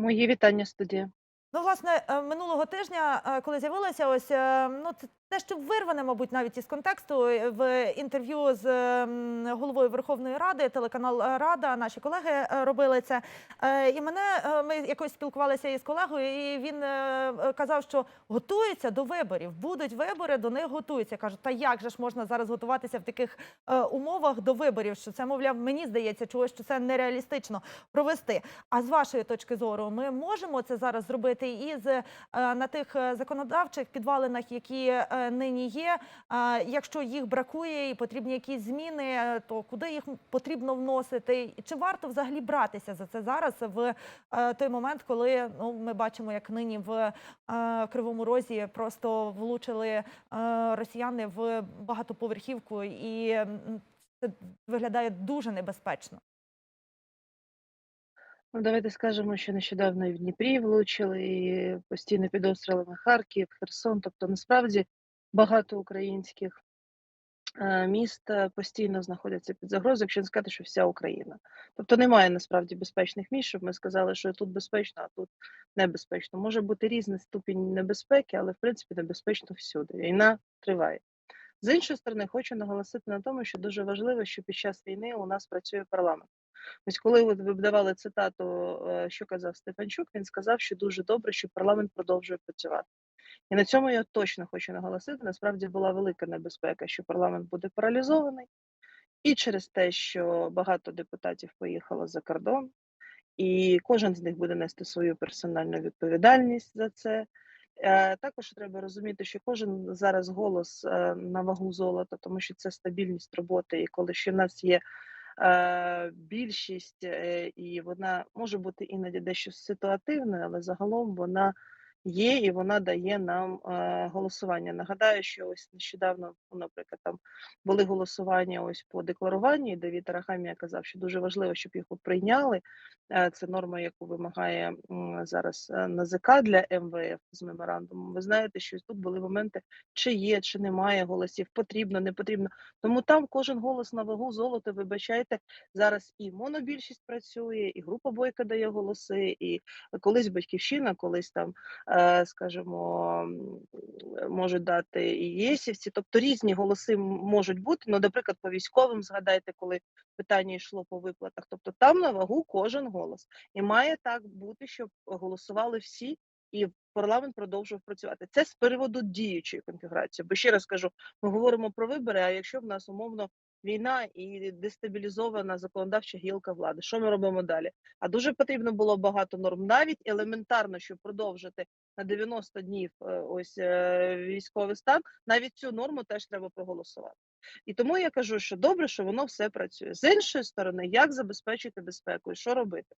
Мої вітання, студія. Ну, власне, е, минулого тижня, е, коли з'явилося ось е, ну те, що вирване, мабуть, навіть із контексту е, в інтерв'ю з головою Верховної Ради, телеканал Рада, наші колеги е, робили це. Е, І мене ми якось спілкувалися із колегою, і він казав, що готуються до виборів. Будуть вибори, до них готуються. Кажуть, та як же ж можна зараз готуватися в таких умовах до виборів? Що це, мовляв, мені здається, чогось, що це нереалістично провести. А з вашої точки зору, ми можемо це зараз зробити е, на тих законодавчих підвалинах, які нині є. Якщо їх бракує і потрібні якісь зміни, то куди їх потрібно вносити? Чи варто взагалі братися за це зараз в е, той момент, коли ну ми бачимо, як нині в е, Кривому Розі просто влучили е, росіяни в багатоповерхівку, і це виглядає дуже небезпечно. Ну, давайте скажемо, що нещодавно і в Дніпрі влучили, і постійно під обстрілами Харків, Херсон. Тобто, насправді багато українських е, міст е, постійно знаходяться під загрозою, якщо не сказати, що вся Україна. Тобто немає насправді безпечних місць, щоб ми сказали, що тут безпечно, а тут небезпечно. Може бути різний ступінь небезпеки, але в принципі небезпечно всюди. Війна триває. З іншої сторони, хочу наголосити на тому, що дуже важливо, що під час війни у нас працює парламент. Ось коли ви давали цитату, е, що казав Стефанчук, він сказав, що дуже добре, що парламент продовжує працювати. І на цьому я точно хочу наголосити. Насправді була велика небезпека, що парламент буде паралізований, і через те, що багато депутатів поїхало за кордон, і кожен з них буде нести свою персональну відповідальність за це. Е, Також треба розуміти, що кожен зараз голос е, на вагу золота, тому що це стабільність роботи, і коли ще в нас є е, більшість, і вона може бути іноді дещо ситуативною, але загалом вона є і вона дає нам е, голосування. Нагадаю, що ось нещодавно, ну, наприклад, там були голосування ось по декларуванню, Давід Арахамія казав, що дуже важливо, щоб їх прийняли. Е, Це норма, яку вимагає зараз е, НАЗК для МВФ з меморандумом. Ви знаєте, що тут були моменти, чи є, чи немає голосів, потрібно, не потрібно. Тому там кожен голос на вагу золота, вибачайте, зараз і монобільшість працює, і група бойка дає голоси, і колись батьківщина, колись там, скажімо, можуть дати і єсівці. Тобто різні голоси можуть бути. Ну, наприклад, по військовим згадайте, коли питання йшло по виплатах. Тобто там на вагу кожен голос. І має так бути, щоб голосували всі. І парламент продовжував працювати. Це з приводу діючої конфігурації. Бо ще раз кажу, ми говоримо про вибори. А якщо в нас умовно війна і дестабілізована законодавча гілка влади, що ми робимо далі? А дуже потрібно було багато норм, навіть елементарно, щоб продовжити на 90 днів е, ось е, військовий стан. Навіть цю норму теж треба проголосувати. І тому я кажу, що добре, що воно все працює. З іншої сторони, як забезпечити безпеку і що робити?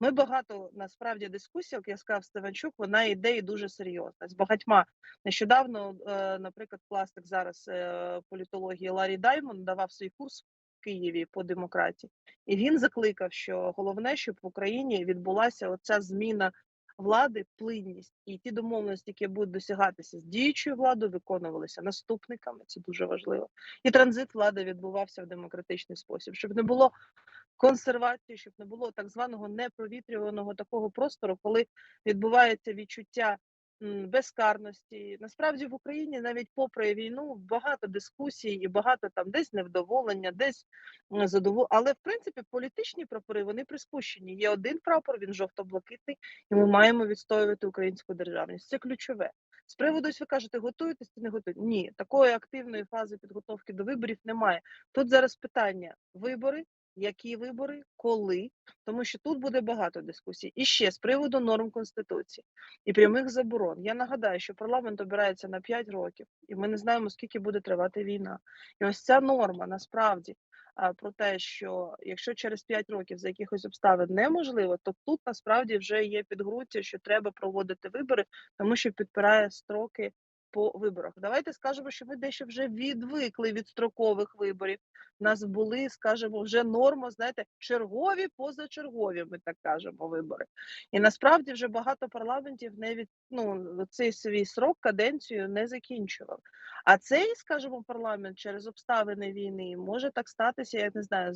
Ми багато насправді дискусій, як я сказав Стеванчук, вона йде і дуже серйозна. З багатьма нещодавно, е, наприклад, пластик зараз політології Ларі Даймон давав свій курс в Києві по демократії, і він закликав, що головне, щоб в Україні відбулася оця зміна влади, плинність і ті домовленості, які будуть досягатися з діючою владою, виконувалися наступниками. Це дуже важливо. І транзит влади відбувався в демократичний спосіб, щоб не було консервації, щоб не було так званого непровітрюваного такого простору, коли відбувається відчуття безкарності. Насправді в Україні навіть попри війну багато дискусій і багато там десь невдоволення, десь задоволення. Але в принципі політичні прапори вони приспущені. Є один прапор, він жовто-блакитний, і ми маємо відстоювати українську державність. Це ключове. З приводу, ось ви кажете, готуєтесь чи не готуєтесь? Ні, такої активної фази підготовки до виборів немає. Тут зараз питання: вибори, які вибори, коли, тому що тут буде багато дискусій. І ще з приводу норм конституції і прямих заборон. Я нагадаю, що парламент обирається на 5 років, і ми не знаємо, скільки буде тривати війна. І ось ця норма насправді про те, що якщо через 5 років за якихось обставин неможливо, то тут насправді вже є підґрунтя, що треба проводити вибори, тому що підпирає строки по виборах. Давайте скажемо, що ми дещо вже відвикли від строкових виборів. У нас були, скажімо, вже норма, знаєте, чергові, позачергові, ми так кажемо, вибори. І насправді вже багато парламентів не від ну цей свій срок каденцію не закінчував. А цей, скажімо, парламент через обставини війни може так статися, я не знаю,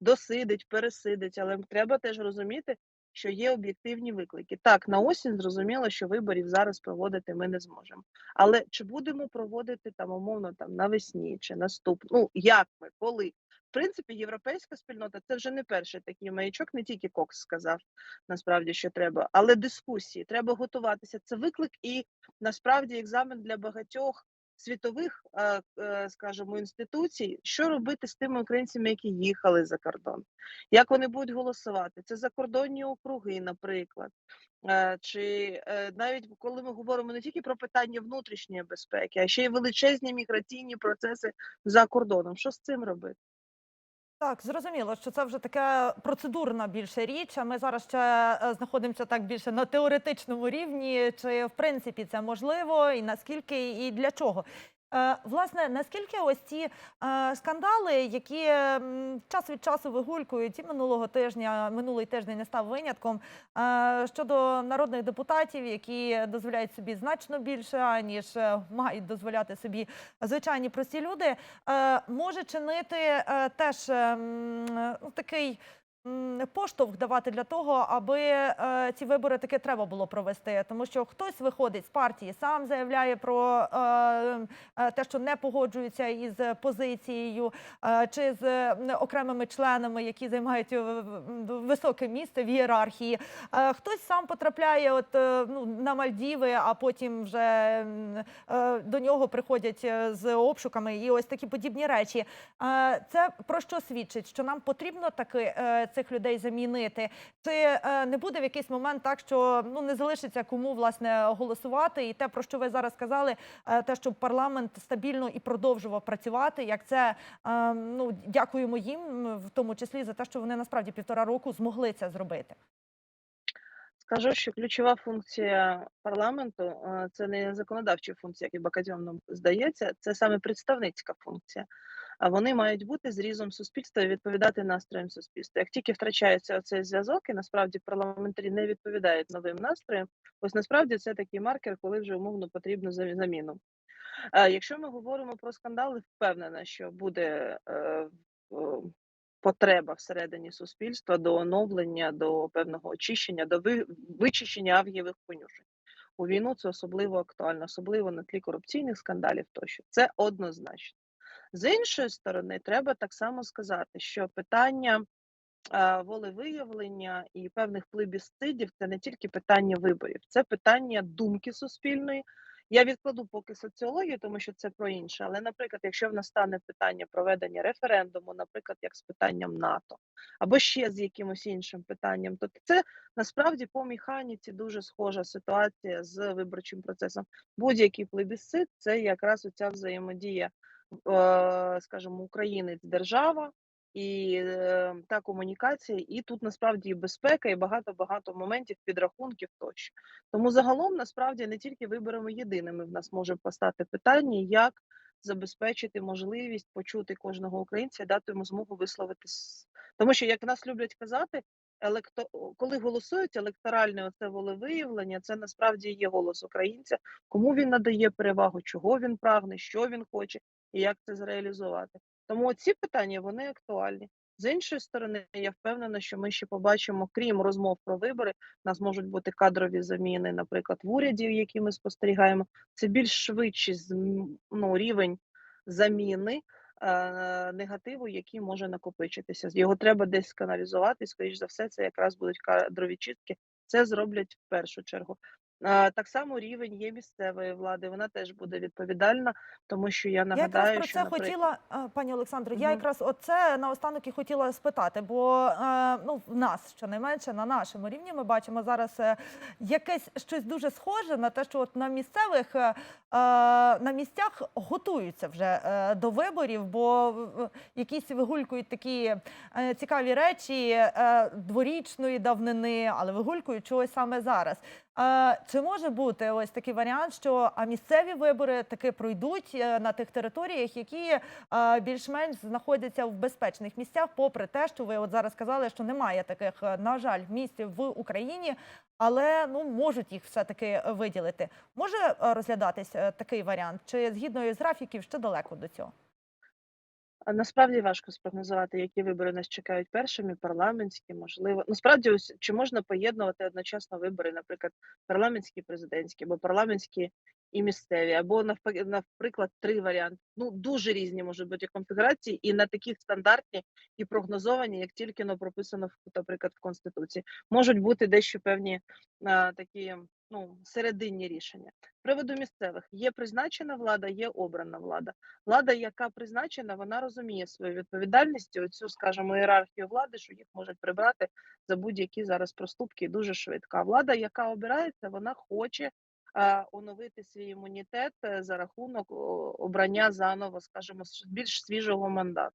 досидить, пересидить, але треба теж розуміти, що є об'єктивні виклики. Так, на осінь зрозуміло, що виборів зараз проводити ми не зможемо. Але чи будемо проводити там умовно там навесні чи наступ? Ну як ми, коли? В принципі, європейська спільнота це вже не перший такий маячок, не тільки Кокс сказав насправді, що треба, але дискусії. Треба готуватися. Це виклик і насправді екзамен для багатьох світових, е, скажімо, інституцій, що робити з тими українцями, які їхали за кордон, як вони будуть голосувати. Це закордонні округи, наприклад. Е, Чи е, навіть коли ми говоримо не тільки про питання внутрішньої безпеки, а ще й величезні міграційні процеси за кордоном. Що з цим робити? Так, зрозуміло, що це вже така процедурна більше річ. А ми зараз ще е, знаходимося так більше на теоретичному рівні. Чи в принципі це можливо, і наскільки і для чого? Е, Власне, наскільки ось ці е, скандали, які час від часу вигулькують, і минулого тижня, минулий тиждень не став винятком е, щодо народних депутатів, які дозволяють собі значно більше, ніж е, мають дозволяти собі звичайні прості люди, може чинити теж ем, такий. Поштовх давати для того, аби е, ці вибори таки треба було провести, тому що хтось виходить з партії, сам заявляє про е, е, те, що не погоджується із позицією, е, чи з окремими членами, які займають е, високе місце в ієрархії. Е, Хтось сам потрапляє от, е, ну, на Мальдіви, а потім вже е, до нього приходять е, з обшуками і ось такі подібні речі. Е, Це про що свідчить? Що нам потрібно таки е, цих людей замінити? Чи е, не буде в якийсь момент так, що ну не залишиться кому власне голосувати? І те, про що ви зараз сказали, е, те, щоб парламент стабільно і продовжував працювати, як це е, ну дякуємо їм, в тому числі за те, що вони насправді півтора року змогли це зробити. Скажу, що ключова функція парламенту це не законодавча функція, як і багатьом нам здається, це саме представницька функція. А вони мають бути зрізом суспільства і відповідати настроям суспільства. Як тільки втрачається цей зв'язок, і насправді парламентарі не відповідають новим настроям, ось насправді це такий маркер, коли вже умовно потрібно замі- заміну. Якщо ми говоримо про скандали, впевнена, що буде е, потреба всередині суспільства до оновлення, до певного очищення, до вичищення авгієвих конюшень. У війну це особливо актуально, особливо на тлі корупційних скандалів тощо. Це однозначно. З іншої сторони, треба так само сказати, що питання волевиявлення і певних плебісцидів це не тільки питання виборів, це питання думки суспільної. Я відкладу поки соціологію, тому що це про інше. Але, наприклад, якщо в нас стане питання проведення референдуму, наприклад, як з питанням НАТО, або ще з якимось іншим питанням, то це насправді по механіці дуже схожа ситуація з виборчим процесом. Будь-який плебісцит це якраз оця взаємодія, скажімо, українець держава. І е, та комунікація, і тут насправді і безпека, і багато багато моментів підрахунків тощо. Тому загалом насправді не тільки виборами єдиними в нас може постати питання, як забезпечити можливість почути кожного українця, дати йому змогу висловитись. Тому що, як нас люблять казати, електо... коли голосують електоральне оце волевиявлення, це насправді є голос українця, кому він надає перевагу, чого він прагне, що він хоче і як це зреалізувати. Тому ці питання вони актуальні. З іншої сторони, я впевнена, що ми ще побачимо, крім розмов про вибори, у нас можуть бути кадрові заміни, наприклад, в уряді, які ми спостерігаємо. Це більш швидший ну, рівень заміни е, негативу, який може накопичитися. Його треба десь сканалізувати. Скоріш за все, це якраз будуть кадрові чистки. Це зроблять в першу чергу. Так само рівень є місцевої влади. Вона теж буде відповідальна, тому що я Я нагадаю, якраз про що це наприклад, хотіла, пані Олександро. Я якраз оце наостанок і хотіла спитати, бо е, ну в нас щонайменше на нашому рівні ми бачимо зараз е, якесь щось дуже схоже на те, що от на місцевих е, на місцях готуються вже до виборів, бо якісь вигулькують такі цікаві речі дворічної давнини, але вигулькують чогось саме зараз. Чи може бути ось такий варіант, що місцеві вибори таки пройдуть е, на тих територіях, які е, більш-менш знаходяться в безпечних місцях, попри те, що ви от зараз сказали, що немає таких, е, на жаль, місць в Україні, але ну можуть їх все таки виділити. Може розглядатись такий варіант? Чи згідно із графіків ще далеко до цього? Насправді важко спрогнозувати, які вибори нас чекають першими, парламентські, можливо. Насправді, ось чи можна поєднувати одночасно вибори, наприклад, парламентські, президентські, або парламентські і місцеві, або навпаки, наприклад, три варіанти. Ну, дуже різні можуть бути конфігурації, і на такі стандартні і прогнозовані, як тільки но прописано, в- наприклад, в Конституції. Можуть бути дещо певні а, такі ну, серединні рішення. Приводу місцевих є призначена влада, є обрана влада. Влада, яка призначена, вона розуміє свою відповідальність, оцю, скажімо, ієрархію влади, що їх можуть прибрати за будь-які зараз проступки дуже швидко. А влада, яка обирається, вона хоче оновити свій імунітет е, за рахунок обрання заново, скажімо, більш свіжого мандату.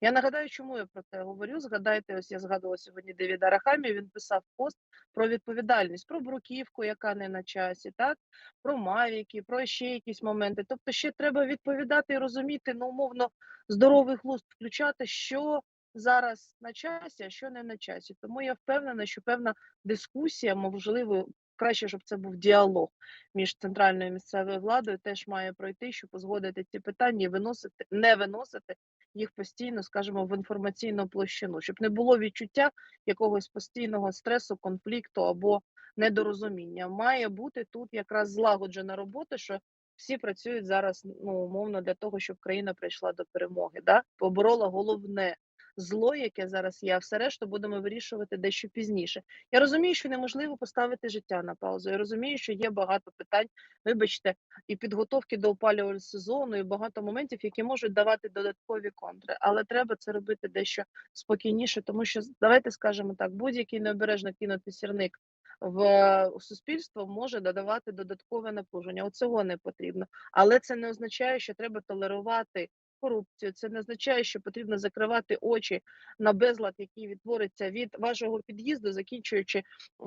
Я нагадаю, чому я про це говорю. Згадайте, ось я згадувала сьогодні Девіда Рахамі. Він писав пост про відповідальність, про бруківку, яка не на часі, так про мавіки, про ще якісь моменти. Тобто, ще треба відповідати і розуміти, ну умовно здоровий глузд включати, що зараз на часі, а що не на часі. Тому я впевнена, що певна дискусія, можливо, краще, щоб це був діалог між центральною і місцевою владою, теж має пройти, щоб узгодити ці питання і виносити, не виносити їх постійно, скажімо, в інформаційну площину, щоб не було відчуття якогось постійного стресу, конфлікту або недорозуміння. Має бути тут якраз злагоджена робота, що всі працюють зараз ну умовно для того, щоб країна прийшла до перемоги, да поборола головне зло, яке зараз є. А все решту будемо вирішувати дещо пізніше. Я розумію, що неможливо поставити життя на паузу. Я розумію, що є багато питань, вибачте, і підготовки до опалювального сезону, і багато моментів, які можуть давати додаткові контри. Але треба це робити дещо спокійніше, тому що давайте скажемо так: будь-який необережно кинутий сірник в суспільство може додавати додаткове напруження. От цього не потрібно. Але це не означає, що треба толерувати корупцію. Це не означає, що потрібно закривати очі на безлад, який відтвориться від вашого під'їзду, закінчуючи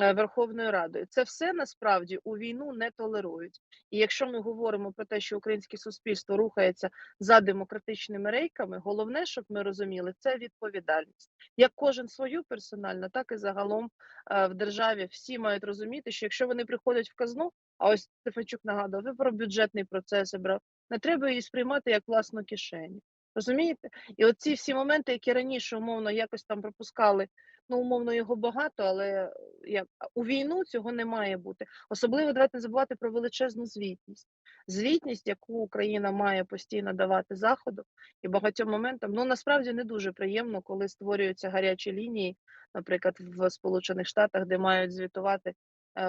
е, Верховною Радою. Це все насправді у війну не толерують. І якщо ми говоримо про те, що українське суспільство рухається за демократичними рейками, головне, щоб ми розуміли, це відповідальність. Як кожен свою персонально, так і загалом е, в державі всі мають розуміти, що якщо вони приходять в казну, а ось Стефанчук нагадав, ви про бюджетний процес брав, не треба її сприймати як власну кишеню. Розумієте? І оці всі моменти, які раніше умовно якось там пропускали, ну умовно його багато, але як у війну цього не має бути. Особливо давайте не забувати про величезну звітність. Звітність, яку Україна має постійно давати заходу і багатьом моментам, ну насправді не дуже приємно, коли створюються гарячі лінії, наприклад, в Сполучених Штатах, де мають звітувати е,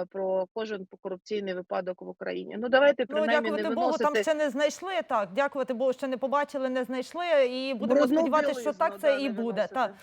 про кожен корупційний випадок в Україні. Ну давайте Ну, дякувати не Богу, виносити там ще не знайшли. Так, дякувати Богу, що не побачили, не знайшли. І будемо сподіватися, що так це і буде. Так.